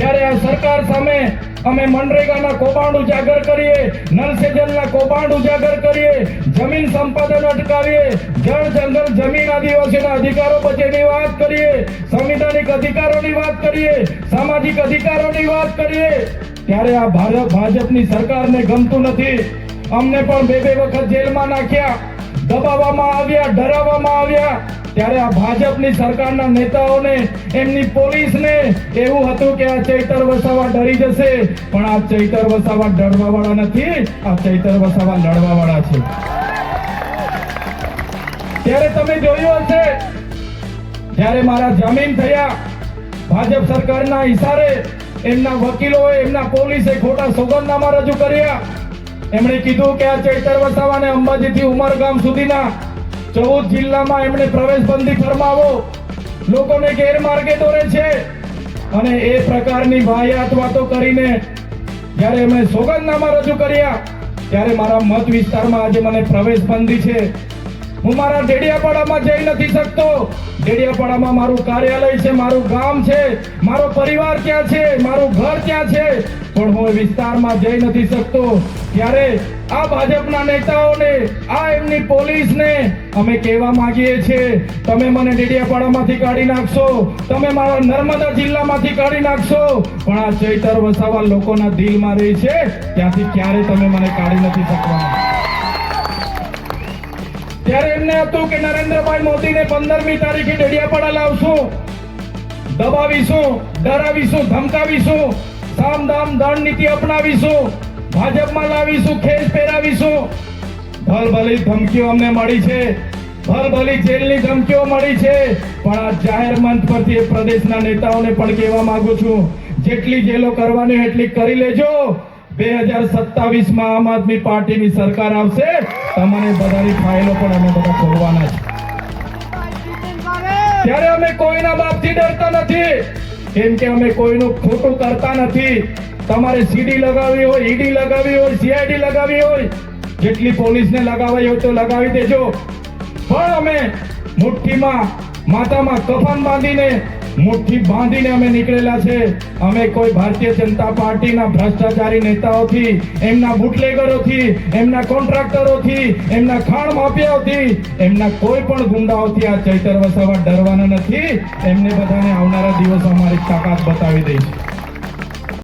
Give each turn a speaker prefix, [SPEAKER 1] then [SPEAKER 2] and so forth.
[SPEAKER 1] જ્યારે આ સરકાર સામે અમે મનરેગાના કૌભાંડ ઉજાગર કરીએ નલ સે જલના કૌભાંડ ઉજાગર કરીએ, જમીન સંપાદન અટકાવીએ, જળ જંગલ જમીન આદિવાસીના અધિકારો બચેની વાત કરીએ, સંવિધાનિક અધિકારોની વાત કરીએ, સામાજિક અધિકારોની વાત કરીએ, ત્યારે આ ભારત ભાજપની સરકારને ગમતું નથી. અમને પણ બે બે વખત જેલમાં નાખ્યા, દબાવવામાં આવ્યા, ડરાવવામાં આવ્યા. ત્યારે આ ભાજપની સરકારના નેતાઓને, એમની પોલીસને એવું હતું કે આ ચૈતર વસાવા ડરી જશે. પણ આ ચૈતર વસાવા ડરવા વાળા નથી, આ ચૈતર વસાવા લડવા વાળા છે. ત્યારે તમે જોયું હશે, જ્યારે મારા જામીન થયા, ભાજપ સરકારના ઈશારે એમના વકીલોએ, એમના પોલીસે ખોટા સોગંદનામા રજૂ કર્યા. એમણે કીધું કે આ ચૈતર વસાવાને અંબાજીથી ઉમરગામ સુધીના ચૌદ જિલ્લામાં એમણે પ્રવેશ બંધી ફરમાવો. લોકોને ગેરમાર્ગે દોરે છે. અને એ પ્રકારની વાહિયાત વાતો કરીને જ્યારે અમે સોગંદનામા રજૂ કર્યા, ત્યારે મારા મત વિસ્તારમાં આજે મને પ્રવેશ બંધી છે. હું મારા ડેડિયાપાડામાં જઈ નથી શકતો. ડેડિયાપાડામાં મારું કાર્યાલય છે, મારું ગામ છે, મારો પરિવાર ક્યાં છે, મારું ઘર ક્યાં છે. પણ હું વિસ્તારમાં જઈ નથી શકતો. ત્યારે આ ભાજપના નેતાઓને, આ એમની પોલીસને અમે કહેવા માંગીએ છીએ, તમે મને ડેડિયાપાડામાંથી કાઢી નાખશો. તમે મારા નર્મદા જિલ્લામાંથી કાઢી નાખશો. પણ આ ચૈતર વસાવા લોકોના દિલમાં રહી છે. ત્યાંથી ક્યારે તમે મને કાઢી નથી શકવાના? ત્યારે એમને હતું કે નરેન્દ્રભાઈ મોદીને પંદરમી તારીખે ડેડિયાપાડા લાવશું, દબાવીશું, ડરાવીશું, ધમકાવીશું સામ દામ દંડ નીતિ અપનાવીશું, ભાજપમાં લાવીશું ખેસ પહેરાવીશું. ભલભલી ધમકીઓ અમને મળી છે, ભલભલી જેલની ધમકીઓ મળી છે. પણ આ જાહેર મંચ પરથી એ પ્રદેશના નેતાઓને પણ કહેવા માંગુ છું, જેટલી જેલો કરવાની એટલી કરી લેજો. બે હજાર આમ આદમી પાર્ટીની સરકાર આવશે તમારી બધાની ફાઇલો પણ અમે બધા ખોલવાના છે. ત્યારે અમે કોઈના બાપથી ડરતા નથી. કેમ કે અમે કોઈનું ખોટું કરતા નથી. તમારે સીડી લગાવી હોય, ઈડી લગાવી હોય, સીઆઈડી લગાવી હોય, જેટલી પોલીસને લગાવી હોય તો લગાવી દેજો. પણ અમે મુઠ્ઠીમાં માથામાં કફન બાંધીને, મુઠ્ઠી બાંધીને અમે નીકળેલા છે. અમે કોઈ ભારતીય જનતા પાર્ટીના ભ્રષ્ટાચારી નેતાઓથી, એમના બુટલેગરોથી, એમના કોન્ટ્રાક્ટરોથી, એમના ખાણ માફિયાઓથી, એમના કોઈ પણ ગુંડાઓથી આ ચૈતર વસાવા ડરવાના નથી. એમને બધાને આવનારા દિવસો અમારી તાકાત બતાવી દઈશ.